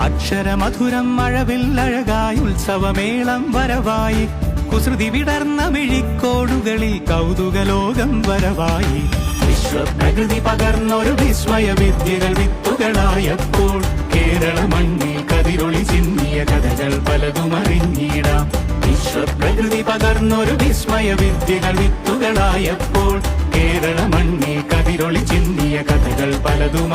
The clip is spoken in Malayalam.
അക്ഷരമധുരം മഴവില്ലഴകായി ഉത്സവമേളം വരവായി. കുസൃതി വിടർന്ന മിഴിക്കോടുകളിൽ കൗതുകലോകം വരവായി. വിശ്വപ്രകൃതി പകർന്നൊരു വിസ്മയ വിദ്യകൾ വിത്തുകളായപ്പോൾ കേരള മണ്ണിൽ കതിരൊളി ചിന്നിയ കഥകൾ പലതും അറിഞ്ഞിടാം. വിശ്വപ്രകൃതി പകർന്നൊരു വിസ്മയ വിദ്യകൾ വിത്തുകളായപ്പോൾ കേരള മണ്ണിൽ കതിരൊളി ചിന്നിയ കഥകൾ പലതും